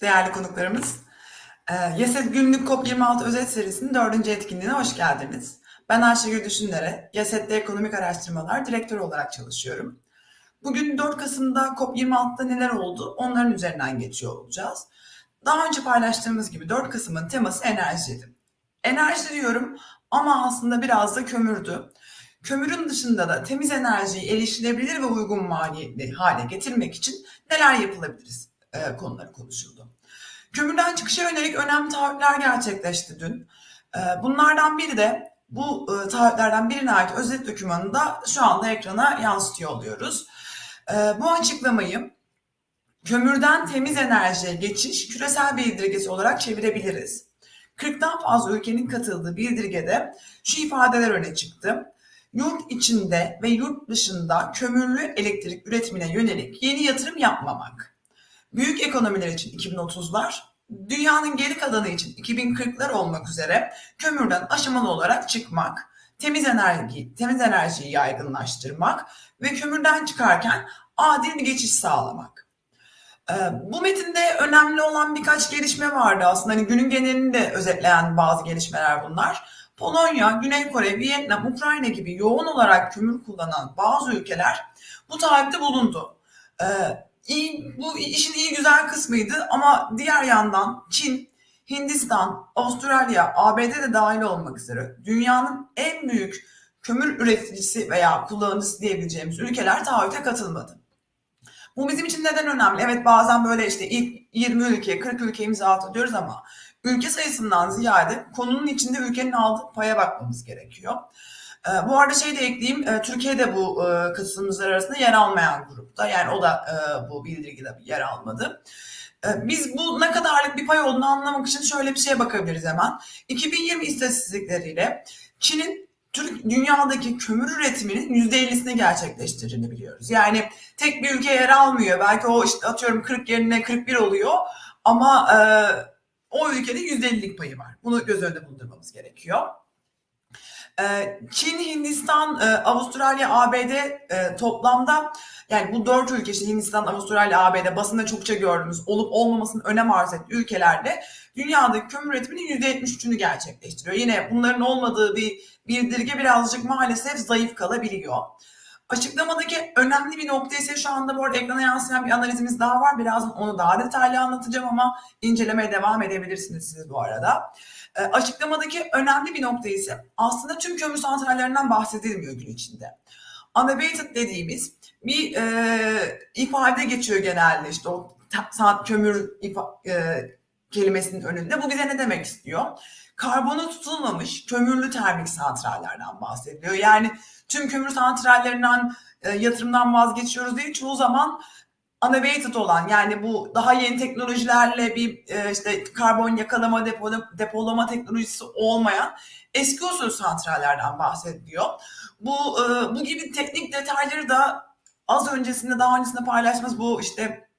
değerli konuklarımız. Ee, YESET Günlük COP26 özet serisinin dördüncü etkinliğine hoş geldiniz. Ben Ayşegül Düşünler'e YESET'te Ekonomik Araştırmalar Direktörü olarak çalışıyorum. Bugün 4 Kasım'da COP26'da neler oldu onların üzerinden geçiyor olacağız. Daha önce paylaştığımız gibi 4 Kasım'ın teması enerjiydi. Enerji diyorum ama aslında biraz da kömürdü. Kömürün dışında da temiz enerjiyi erişilebilir ve uygun maliyetli hale getirmek için neler yapılabiliriz e, konuları konuşuldu. Kömürden çıkışa yönelik önemli taahhütler gerçekleşti dün. E, bunlardan biri de bu e, taahhütlerden birine ait özet dokümanını da şu anda ekrana yansıtıyor oluyoruz. E, bu açıklamayı kömürden temiz enerjiye geçiş küresel bildirgesi olarak çevirebiliriz. 40'tan fazla ülkenin katıldığı bildirgede şu ifadeler öne çıktı. Yurt içinde ve yurt dışında kömürlü elektrik üretimine yönelik yeni yatırım yapmamak. Büyük ekonomiler için 2030'lar, dünyanın geri kalanı için 2040'lar olmak üzere kömürden aşamalı olarak çıkmak, temiz enerji, temiz enerjiyi yaygınlaştırmak ve kömürden çıkarken adil bir geçiş sağlamak. Ee, bu metinde önemli olan birkaç gelişme vardı aslında. Hani günün genelini de özetleyen bazı gelişmeler bunlar. Polonya, Güney Kore, Vietnam, Ukrayna gibi yoğun olarak kömür kullanan bazı ülkeler bu taahhütte bulundu. İyi, bu işin iyi güzel kısmıydı ama diğer yandan Çin, Hindistan, Avustralya, ABD de dahil olmak üzere dünyanın en büyük kömür üreticisi veya kullanıcısı diyebileceğimiz ülkeler taahhüte katılmadı. Bu bizim için neden önemli? Evet bazen böyle işte ilk 20 ülke, 40 ülke imza atıyoruz ama ülke sayısından ziyade konunun içinde ülkenin aldığı paya bakmamız gerekiyor. E, bu arada şey de ekleyeyim, e, Türkiye de bu e, katılımcılar arasında yer almayan grupta. Yani o da e, bu bildirgide yer almadı. E, biz bu ne kadarlık bir pay olduğunu anlamak için şöyle bir şeye bakabiliriz hemen. 2020 istatistikleriyle Çin'in Türk dünyadaki kömür üretiminin %50'sini gerçekleştirdiğini biliyoruz. Yani tek bir ülke yer almıyor. Belki o işte atıyorum 40 yerine 41 oluyor ama e, o ülkede %50'lik payı var. Bunu göz önünde bulundurmamız gerekiyor. E, Çin, Hindistan, e, Avustralya, ABD e, toplamda yani bu dört ülke işte Hindistan, Avustralya, ABD basında çokça gördüğümüz olup olmamasının önem arz ettiği ülkelerde dünyadaki kömür üretiminin %73'ünü gerçekleştiriyor. Yine bunların olmadığı bir bildirge birazcık maalesef zayıf kalabiliyor. Açıklamadaki önemli bir nokta ise şu anda bu arada ekrana yansıyan bir analizimiz daha var. Birazdan onu daha detaylı anlatacağım ama incelemeye devam edebilirsiniz siz bu arada. E, açıklamadaki önemli bir nokta ise aslında tüm kömür santrallerinden bahsedilmiyor gün içinde. Unabated dediğimiz bir e, ifade geçiyor genelde işte o saat kömür ifa, e, kelimesinin önünde. Bu bize ne demek istiyor? Karbonu tutulmamış kömürlü termik santrallerden bahsediliyor. Yani tüm kömür santrallerinden e, yatırımdan vazgeçiyoruz değil. Çoğu zaman unabated olan yani bu daha yeni teknolojilerle bir e, işte karbon yakalama depolama, depolama teknolojisi olmayan eski usul santrallerden bahsediliyor. Bu e, bu gibi teknik detayları da az öncesinde daha öncesinde paylaştığımız bu işte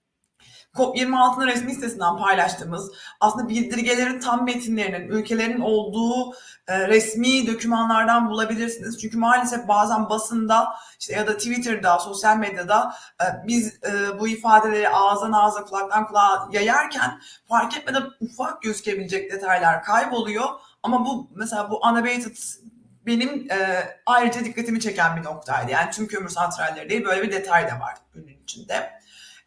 COP26'nın resmi sitesinden paylaştığımız aslında bildirgelerin tam metinlerinin ülkelerin olduğu e, resmi dokümanlardan bulabilirsiniz. Çünkü maalesef bazen basında işte ya da Twitter'da, sosyal medyada e, biz e, bu ifadeleri ağızdan ağza, kulaktan kulağa yayarken fark etmeden ufak gözükebilecek detaylar kayboluyor. Ama bu mesela bu unabated benim e, ayrıca dikkatimi çeken bir noktaydı. Yani tüm kömür santralleri değil böyle bir detay da var günün içinde.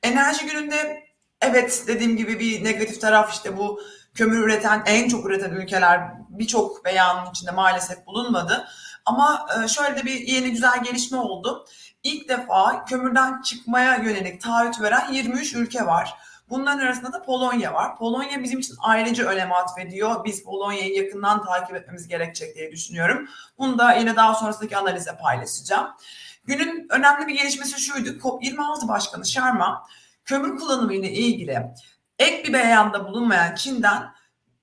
Enerji gününde evet dediğim gibi bir negatif taraf işte bu kömür üreten en çok üreten ülkeler birçok beyanın içinde maalesef bulunmadı. Ama e, şöyle de bir yeni güzel gelişme oldu. İlk defa kömürden çıkmaya yönelik taahhüt veren 23 ülke var. Bunların arasında da Polonya var. Polonya bizim için ayrıca önem atfediyor. Biz Polonya'yı yakından takip etmemiz gerekecek diye düşünüyorum. Bunu da yine daha sonrasındaki analize paylaşacağım. Günün önemli bir gelişmesi şuydu. COP26 Başkanı Sharma kömür kullanımı ile ilgili ek bir beyanda bulunmayan Çin'den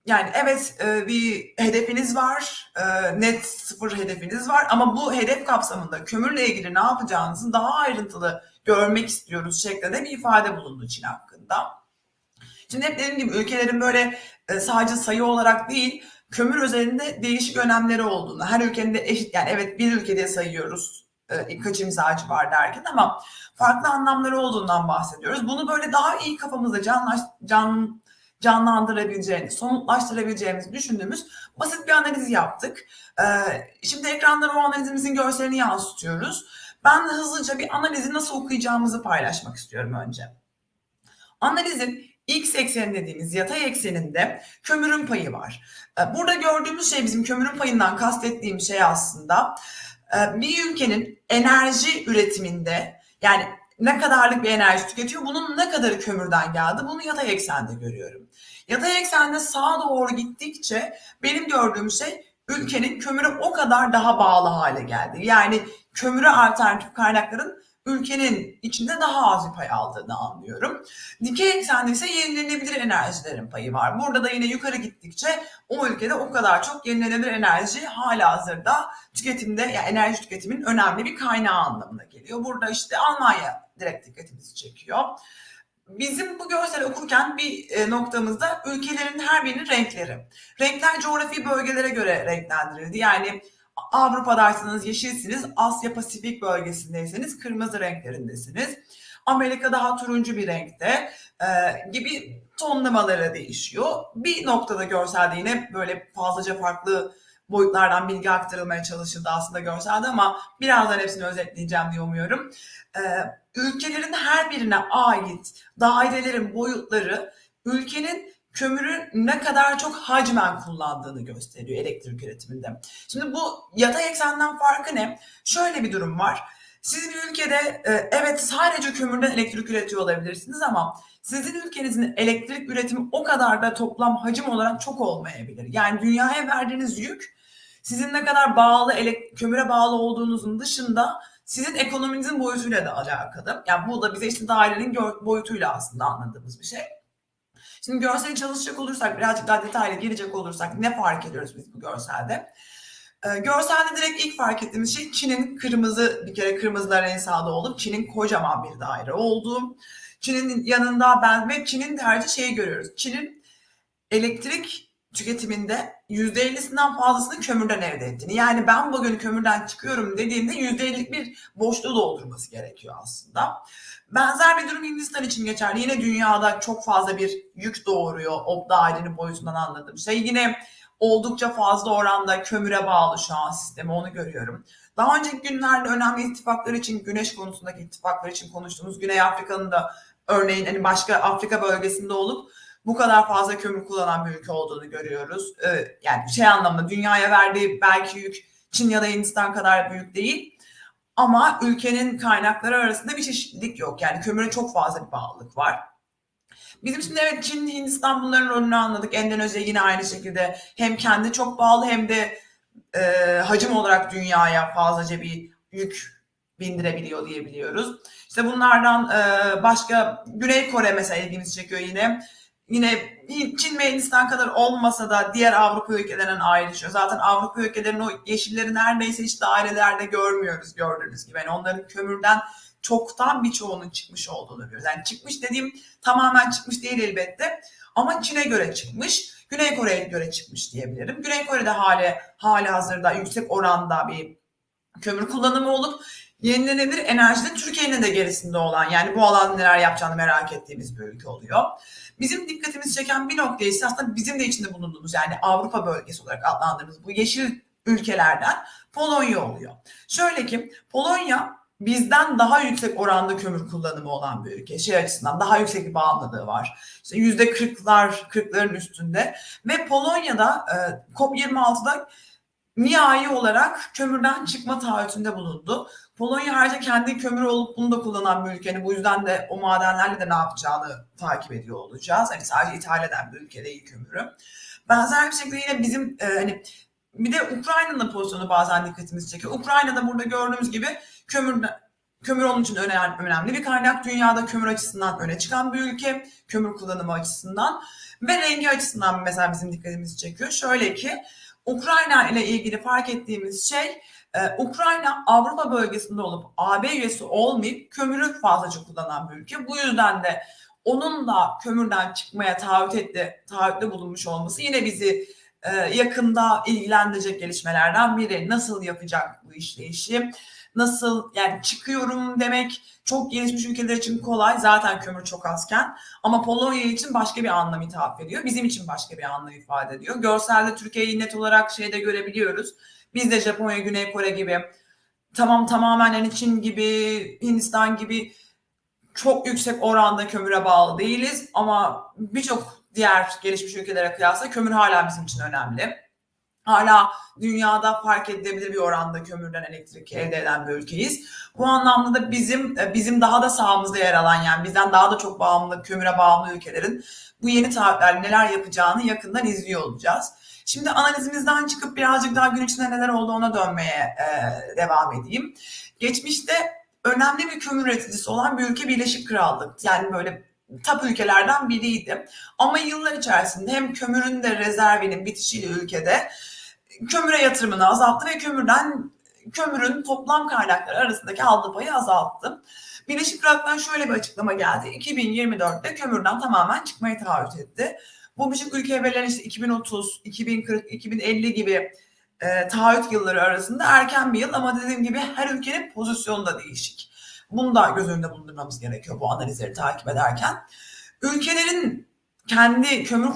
yani evet e, bir hedefiniz var, e, net sıfır hedefiniz var ama bu hedef kapsamında kömürle ilgili ne yapacağınızı daha ayrıntılı görmek istiyoruz şeklinde bir ifade bulundu Çin hakkında. Şimdi hep dediğim gibi ülkelerin böyle e, sadece sayı olarak değil, kömür özelinde değişik önemleri olduğunu, her ülkenin de eşit yani evet bir ülkede sayıyoruz kaç imzacı var derken ama farklı anlamları olduğundan bahsediyoruz. Bunu böyle daha iyi kafamızda canlaş, can canlandırabileceğini, somutlaştırabileceğimizi düşündüğümüz basit bir analiz yaptık. Ee, şimdi ekranlara o analizimizin görselini yansıtıyoruz. Ben hızlıca bir analizi nasıl okuyacağımızı paylaşmak istiyorum önce. Analizin X ekseni dediğimiz yatay ekseninde kömürün payı var. Ee, burada gördüğümüz şey bizim kömürün payından kastettiğim şey aslında e, bir ülkenin enerji üretiminde yani ne kadarlık bir enerji tüketiyor, bunun ne kadarı kömürden geldi bunu yatay eksende görüyorum. Yatay eksende sağa doğru gittikçe benim gördüğüm şey ülkenin kömüre o kadar daha bağlı hale geldi. Yani kömüre alternatif kaynakların ülkenin içinde daha az bir pay aldığını anlıyorum. Dikey eksende ise yenilenebilir enerjilerin payı var. Burada da yine yukarı gittikçe o ülkede o kadar çok yenilenebilir enerji hala hazırda tüketimde yani enerji tüketimin önemli bir kaynağı anlamına geliyor. Burada işte Almanya direkt dikkatimizi çekiyor. Bizim bu görsel okurken bir e, noktamızda ülkelerin her birinin renkleri. Renkler coğrafi bölgelere göre renklendirildi. Yani Avrupa'daysanız yeşilsiniz, Asya Pasifik bölgesindeyseniz kırmızı renklerindesiniz. Amerika daha turuncu bir renkte e, gibi tonlamaları değişiyor. Bir noktada görselde yine böyle fazlaca farklı boyutlardan bilgi aktarılmaya çalışıldı aslında görselde ama birazdan hepsini özetleyeceğim diye umuyorum. E, ülkelerin her birine ait dairelerin boyutları ülkenin kömürü ne kadar çok hacmen kullandığını gösteriyor elektrik üretiminde. Şimdi bu yatay eksenden farkı ne? Şöyle bir durum var. Siz bir ülkede e, evet sadece kömürden elektrik üretiyor olabilirsiniz ama sizin ülkenizin elektrik üretimi o kadar da toplam hacim olarak çok olmayabilir. Yani dünyaya verdiğiniz yük sizin ne kadar bağlı kömüre bağlı olduğunuzun dışında sizin ekonominizin boyutuyla da alakalı. Yani bu da bize işte dairenin boyutuyla aslında anladığımız bir şey. Şimdi görseli çalışacak olursak, birazcık daha detaylı girecek olursak ne fark ediyoruz biz bu görselde? Ee, görselde direkt ilk fark ettiğimiz şey Çin'in kırmızı, bir kere kırmızılar en sağda olup Çin'in kocaman bir daire olduğu. Çin'in yanında ben ve Çin'in tercih şeyi görüyoruz. Çin'in elektrik tüketiminde %50'sinden fazlasını kömürden elde ettiğini. Yani ben bugün kömürden çıkıyorum dediğinde %50'lik bir boşluğu doldurması gerekiyor aslında. Benzer bir durum Hindistan için geçerli. Yine dünyada çok fazla bir yük doğuruyor o dairenin boyutundan anladığım şey. Yine oldukça fazla oranda kömüre bağlı şu an sistemi onu görüyorum. Daha önceki günlerde önemli ittifaklar için, güneş konusundaki ittifaklar için konuştuğumuz Güney Afrika'nın da örneğin hani başka Afrika bölgesinde olup bu kadar fazla kömür kullanan bir ülke olduğunu görüyoruz. Ee, yani şey anlamda dünyaya verdiği belki yük Çin ya da Hindistan kadar büyük değil. Ama ülkenin kaynakları arasında bir çeşitlilik yok. Yani kömüre çok fazla bir bağlılık var. Bizim şimdi evet Çin, Hindistan bunların rolünü anladık. Endonezya yine aynı şekilde hem kendi çok bağlı hem de e, hacim olarak dünyaya fazlaca bir yük bindirebiliyor diyebiliyoruz. İşte bunlardan e, başka Güney Kore mesela ilgimizi çekiyor yine yine Çin ve Hindistan kadar olmasa da diğer Avrupa ülkelerinden ayrışıyor. Zaten Avrupa ülkelerinin o yeşilleri neredeyse hiç dairelerde görmüyoruz gördüğünüz gibi. Yani onların kömürden çoktan birçoğunun çıkmış olduğunu görüyoruz. Yani çıkmış dediğim tamamen çıkmış değil elbette. Ama Çin'e göre çıkmış, Güney Kore'ye göre çıkmış diyebilirim. Güney Kore'de hali, hali hazırda yüksek oranda bir kömür kullanımı olup yenilenebilir enerjide Türkiye'nin de gerisinde olan yani bu alan neler yapacağını merak ettiğimiz bir ülke oluyor. Bizim dikkatimizi çeken bir nokta ise aslında bizim de içinde bulunduğumuz yani Avrupa bölgesi olarak adlandırdığımız bu yeşil ülkelerden Polonya oluyor. Şöyle ki Polonya bizden daha yüksek oranda kömür kullanımı olan bir ülke. Şey açısından daha yüksek bir bağımlılığı var. İşte yüzde kırklar, kırkların üstünde. Ve Polonya'da e, COP26'da nihai olarak kömürden çıkma taahhütünde bulundu. Polonya ayrıca kendi kömür olup bunu da kullanan bir ülke. bu yüzden de o madenlerle de ne yapacağını takip ediyor olacağız. Hani sadece ithal eden bir ülke değil kömürü. Benzer bir şekilde yine bizim e, hani bir de Ukrayna'nın pozisyonu bazen dikkatimizi çekiyor. Ukrayna'da burada gördüğümüz gibi kömür kömür onun için önemli, önemli bir kaynak. Dünyada kömür açısından öne çıkan bir ülke. Kömür kullanımı açısından ve rengi açısından mesela bizim dikkatimizi çekiyor. Şöyle ki Ukrayna ile ilgili fark ettiğimiz şey ee, Ukrayna Avrupa bölgesinde olup AB üyesi olmayıp kömürü fazlaca kullanan bir ülke. Bu yüzden de onun da kömürden çıkmaya taahhüt etti, taahhütte bulunmuş olması yine bizi e, yakında ilgilendirecek gelişmelerden biri. Nasıl yapacak bu işleyişi? Nasıl yani çıkıyorum demek çok gelişmiş ülkeler için kolay. Zaten kömür çok azken. Ama Polonya için başka bir anlam hitap ediyor. Bizim için başka bir anlam ifade ediyor. Görselde Türkiye'yi net olarak şeyde görebiliyoruz. Biz de Japonya, Güney Kore gibi tamam tamamen yani Çin gibi, Hindistan gibi çok yüksek oranda kömüre bağlı değiliz ama birçok diğer gelişmiş ülkelere kıyasla kömür hala bizim için önemli. Hala dünyada fark edilebilir bir oranda kömürden elektrik elde eden bir ülkeyiz. Bu anlamda da bizim bizim daha da sağımızda yer alan yani bizden daha da çok bağımlı, kömüre bağımlı ülkelerin bu yeni taahhütlerle neler yapacağını yakından izliyor olacağız. Şimdi analizimizden çıkıp birazcık daha gün içinde neler olduğuna dönmeye e, devam edeyim. Geçmişte önemli bir kömür üreticisi olan bir ülke Birleşik Krallık. Yani böyle top ülkelerden biriydi. Ama yıllar içerisinde hem kömürün de rezervinin bitişiyle ülkede kömüre yatırımını azalttı ve kömürden kömürün toplam kaynakları arasındaki aldığı payı azalttı. Birleşik Krallık'tan şöyle bir açıklama geldi. 2024'te kömürden tamamen çıkmayı taahhüt etti. Bu birçok ülke verilen işte 2030, 2040, 2050 gibi e, taahhüt yılları arasında erken bir yıl ama dediğim gibi her ülkenin pozisyonu da değişik. Bunu da göz önünde bulundurmamız gerekiyor bu analizleri takip ederken. Ülkelerin kendi kömür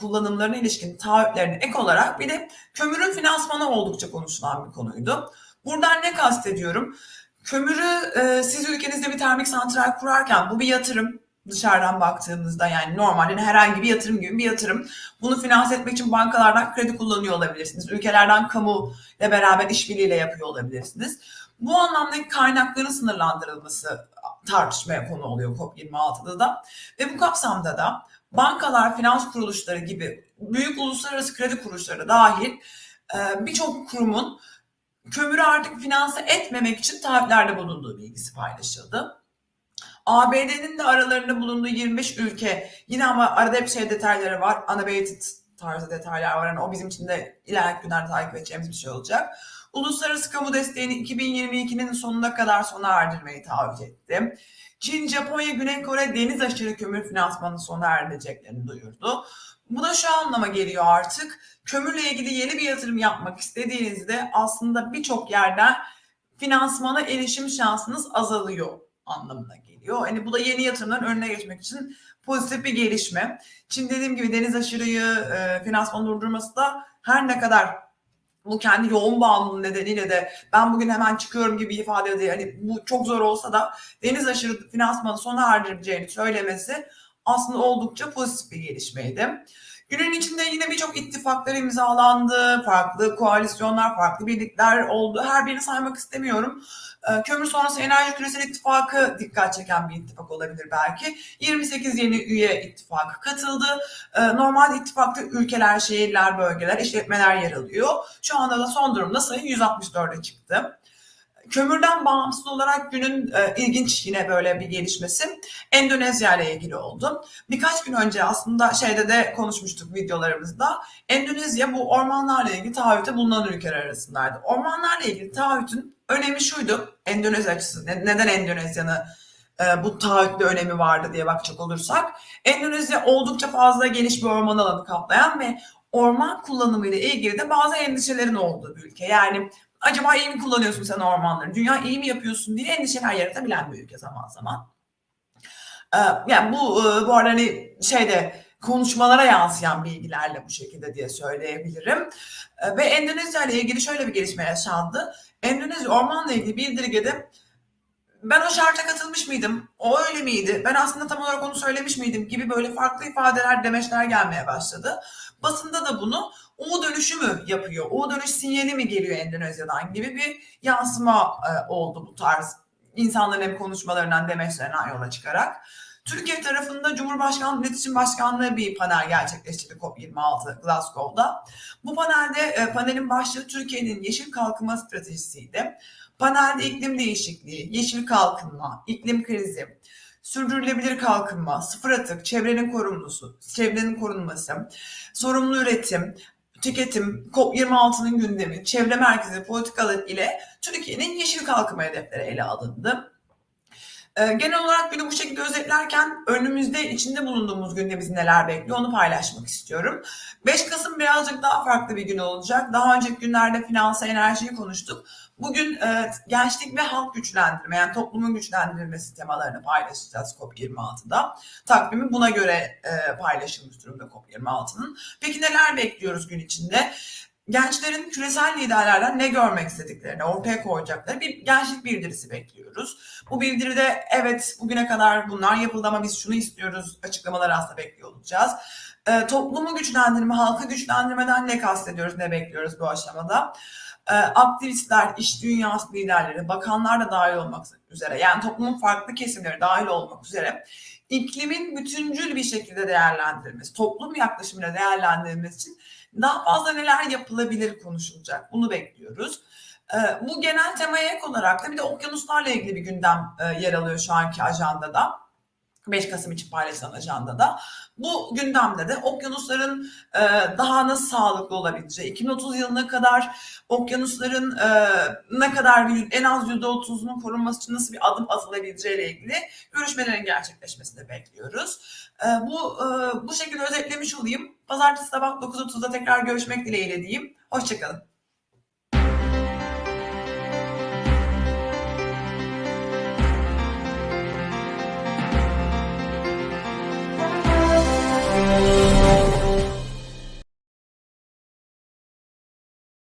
kullanımlarına ilişkin taahhütlerine ek olarak bir de kömürün finansmanı oldukça konuşulan bir konuydu. Buradan ne kastediyorum? Kömürü e, siz ülkenizde bir termik santral kurarken bu bir yatırım dışarıdan baktığımızda yani normalde herhangi bir yatırım gibi bir yatırım. Bunu finanse etmek için bankalardan kredi kullanıyor olabilirsiniz. Ülkelerden kamu ile beraber işbirliğiyle yapıyor olabilirsiniz. Bu anlamdaki kaynakların sınırlandırılması tartışmaya konu oluyor COP26'da da. Ve bu kapsamda da bankalar, finans kuruluşları gibi büyük uluslararası kredi kuruluşları dahil e, birçok kurumun kömürü artık finanse etmemek için taahhütlerde bulunduğu bilgisi paylaşıldı. ABD'nin de aralarında bulunduğu 25 ülke yine ama arada hep şey detayları var. Unabated tarzı detaylar var. Yani o bizim için de ileriki günlerde takip edeceğimiz bir şey olacak. Uluslararası kamu desteğini 2022'nin sonuna kadar sona erdirmeyi taahhüt etti. Çin, Japonya, Güney Kore deniz aşırı kömür finansmanı sona erdireceklerini duyurdu. Bu da şu anlama geliyor artık. Kömürle ilgili yeni bir yatırım yapmak istediğinizde aslında birçok yerden finansmana erişim şansınız azalıyor anlamına geliyor. Hani bu da yeni yatırımların önüne geçmek için pozitif bir gelişme. Çin dediğim gibi deniz aşırıyı e, finansman durdurması da her ne kadar bu kendi yoğun bağımlılığı nedeniyle de ben bugün hemen çıkıyorum gibi ifade ediyor. Hani bu çok zor olsa da deniz aşırı finansmanı sona erdireceğini söylemesi aslında oldukça pozitif bir gelişmeydi. Günün içinde yine birçok ittifaklar imzalandı, farklı koalisyonlar, farklı birlikler oldu. Her birini saymak istemiyorum. Ee, kömür sonrası Enerji Küresel İttifakı dikkat çeken bir ittifak olabilir belki. 28 yeni üye ittifakı katıldı. Ee, normal ittifakta ülkeler, şehirler, bölgeler, işletmeler yer alıyor. Şu anda da son durumda sayı 164'e çıktı. Kömürden bağımsız olarak günün e, ilginç yine böyle bir gelişmesi Endonezya ile ilgili oldu. Birkaç gün önce aslında şeyde de konuşmuştuk videolarımızda. Endonezya bu ormanlarla ilgili taahhüte bulunan ülkeler arasındaydı. Ormanlarla ilgili taahhütün önemi şuydu. Endonezya açısından neden Endonezya'nın e, bu taahhütlü önemi vardı diye bakacak olursak. Endonezya oldukça fazla geniş bir orman alanı kaplayan ve orman kullanımı ile ilgili de bazı endişelerin olduğu bir ülke. Yani acaba iyi mi kullanıyorsun sen ormanları? Dünya iyi mi yapıyorsun diye endişeler yaratabilen bir ülke zaman zaman. Ee, yani bu e, bu arada hani şeyde konuşmalara yansıyan bilgilerle bu şekilde diye söyleyebilirim. Ee, ve Endonezya ile ilgili şöyle bir gelişme yaşandı. Endonezya ormanla ilgili bildirgede ben o şarta katılmış mıydım? O öyle miydi? Ben aslında tam olarak onu söylemiş miydim? Gibi böyle farklı ifadeler, demeçler gelmeye başladı. Basında da bunu U dönüşü mü yapıyor? U dönüş sinyali mi geliyor Endonezya'dan gibi bir yansıma e, oldu bu tarz insanların hem konuşmalarından demeçlerinden yola çıkarak. Türkiye tarafında Cumhurbaşkanlığı İletişim Başkanlığı bir panel gerçekleştirdi COP26 Glasgow'da. Bu panelde e, panelin başlığı Türkiye'nin yeşil kalkınma stratejisiydi. Panelde iklim değişikliği, yeşil kalkınma, iklim krizi, sürdürülebilir kalkınma, sıfır atık, çevrenin korunması, çevrenin korunması, sorumlu üretim, tüketim, COP26'nın gündemi, çevre merkezi politikalar ile Türkiye'nin yeşil kalkınma hedefleri ele alındı. Ee, genel olarak günü bu şekilde özetlerken önümüzde içinde bulunduğumuz günde bizi neler bekliyor onu paylaşmak istiyorum. 5 Kasım birazcık daha farklı bir gün olacak. Daha önceki günlerde finansı enerjiyi konuştuk. Bugün e, gençlik ve halk güçlendirme yani toplumun güçlendirilmesi temalarını paylaşacağız COP26'da. Takvimi buna göre e, paylaşılmış durumda COP26'nın. Peki neler bekliyoruz gün içinde? Gençlerin küresel liderlerden ne görmek istediklerini ortaya koyacakları bir gençlik bildirisi bekliyoruz. Bu bildiride evet bugüne kadar bunlar yapıldı ama biz şunu istiyoruz açıklamaları aslında bekliyor olacağız. E, toplumu güçlendirme, halkı güçlendirmeden ne kastediyoruz, ne bekliyoruz bu aşamada? E, aktivistler, iş dünyası liderleri, bakanlar da dahil olmak üzere yani toplumun farklı kesimleri dahil olmak üzere iklimin bütüncül bir şekilde değerlendirilmesi, toplum yaklaşımıyla değerlendirilmesi için daha fazla neler yapılabilir konuşulacak. Bunu bekliyoruz. Ee, bu genel temaya ek olarak da bir de okyanuslarla ilgili bir gündem e, yer alıyor şu anki ajandada. 5 Kasım için paylaşılan ajandada. Bu gündemde de okyanusların e, daha nasıl sağlıklı olabileceği, 2030 yılına kadar okyanusların e, ne kadar en az %30'unun korunması için nasıl bir adım atılabileceği ile ilgili görüşmelerin gerçekleşmesini bekliyoruz. E, bu bu şekilde özetlemiş olayım. Pazartesi sabah 9.30'da tekrar görüşmek dileğiyle diyeyim. Hoşçakalın.